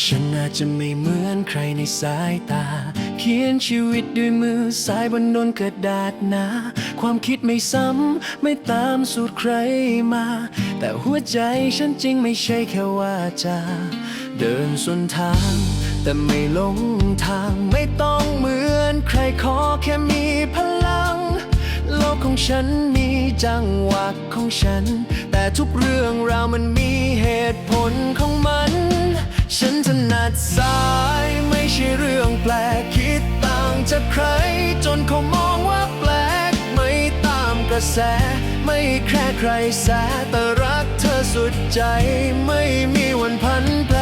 ฉันอาจจะไม่เหมือนใครในสายตา เขียนชีวิตด้วยมือสายบนนนกระดาษหนา ความคิดไม่ซ้ำ ไม่ตามสูตรใครมา แต่หัวใจฉันจริงไม่ใช่แค่ว่าจะเดินส่วนทาง แต่ไม่หลงทางไม่ต้องเหมือนใครขอแค่มีพลัง โลกของฉันมีจังหวะของฉัน แต่ทุกเรื่องราวมันมีเหตุผลของมัน นถนัดซ้ายไม่ใช่เรื่องแปลก คิดต่างจากใคร จนเขามองว่าแปลก ไม่ตามกระแส ไม่แค่ใครแสแต่รักเธอสุดใจ ไม่มีวันพันแปร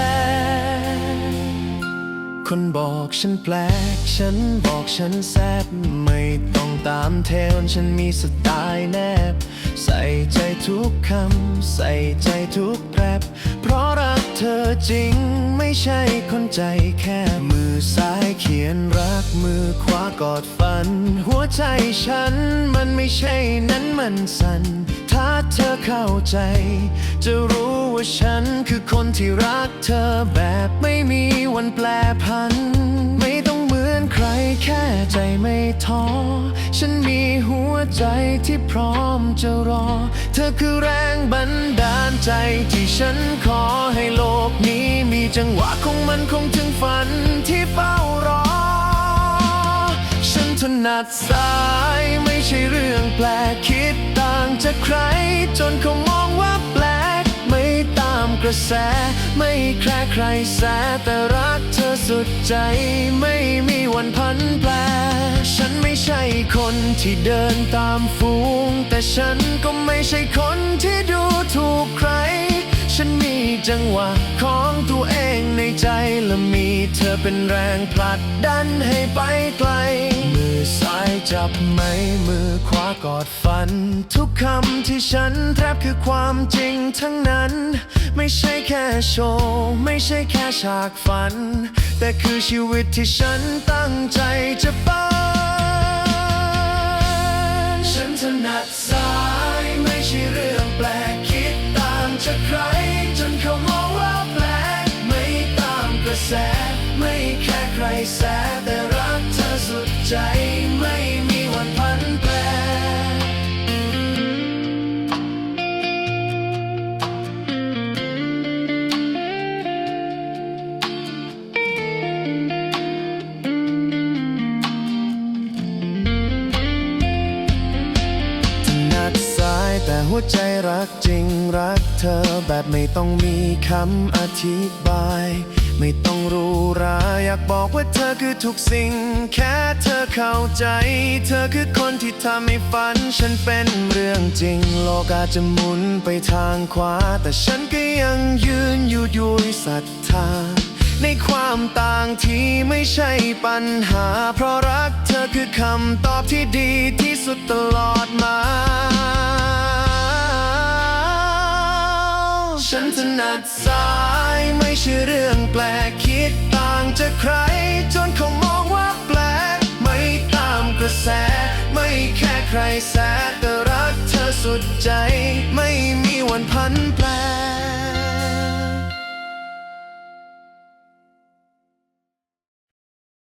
คนบอกฉันแปลก ฉันบอกฉันแซบไม่ต้อง ตามเทรนด์ฉันมีสไตล์แนบ ใส่ใจทุกคำ ใส่ใจทุกแปรบเพราะรักเธอจริงไม่ใช่คนใจแค่มือซ้ายเขียนรักมือขวากอดฝัน หัวใจฉันมันไม่ใช่นั้นมันสั่นถ้าเธอเข้าใจ จะรู้ว่าฉันคือคนที่รักเธอแบบไม่มีวันแปลพัน ท้อ ฉันมีหัวใจที่พร้อมจะรอ เธอคือแรงบันดาลใจที่ฉันขอให้โลกนี้มีจังหวะของมันคงถึงฝันที่เฝ้ารอ ฉันถนัดซ้ายไม่ใช่เรื่องแปลกคิดต่างจากใคร จนเขามองว่าแปลก ไม่ตามกระแส ไม่แคร์ใครแสแต่รัก สุดใจไม่มีวันพันแปรฉันไม่ใช่คนที่เดินตามฝูง แต่ฉันก็ไม่ใช่คนที่ดูถูกใคร ฉันมีจังหวะของตัวเองในใจและมีเธอเป็นแรงผลักดันให้ไปไกล มือซ้ายจับไม้มือขวากอดฝันทุกคำ ที่ฉันแทบคือความจริงทั้งนั้น ไม่ใช่แค่โชว์ไม่ใช่แค่ฉากฝัน แต่คือชีวิตที่ฉันตั้งใจจะปั้นฉันถนัดซ้ายไม่ใช่เรื่องแปลกคิดต่างจากใคร จนเขามองว่าแปลกไม่ตามกระแส ไม่แค่ใครแส หัวใจรักจริงรักเธอแบบไม่ต้องมีคำอธิบาย ไม่ต้องรู้ราอยากบอกว่าเธอคือทุกสิ่ง แค่เธอเข้าใจ เธอคือคนที่ทำให้ฝัน ฉันเป็นเรื่องจริง โลกอาจจะหมุนไปทางขวา แต่ฉันก็ยังยืนอยู่ด้วยศรัทธา ในความต่างที่ไม่ใช่ปัญหา เพราะรักเธอคือคำตอบที่ดีที่สุดตลอดมา ฉันถนัดซ้ายไม่ใช่เรื่องแปลกคิดต่างจากใคร จนเขามองว่าแปลก ไม่ตามกระแส ไม่แค่ใครแสแต่รักเธอสุดใจไม่มี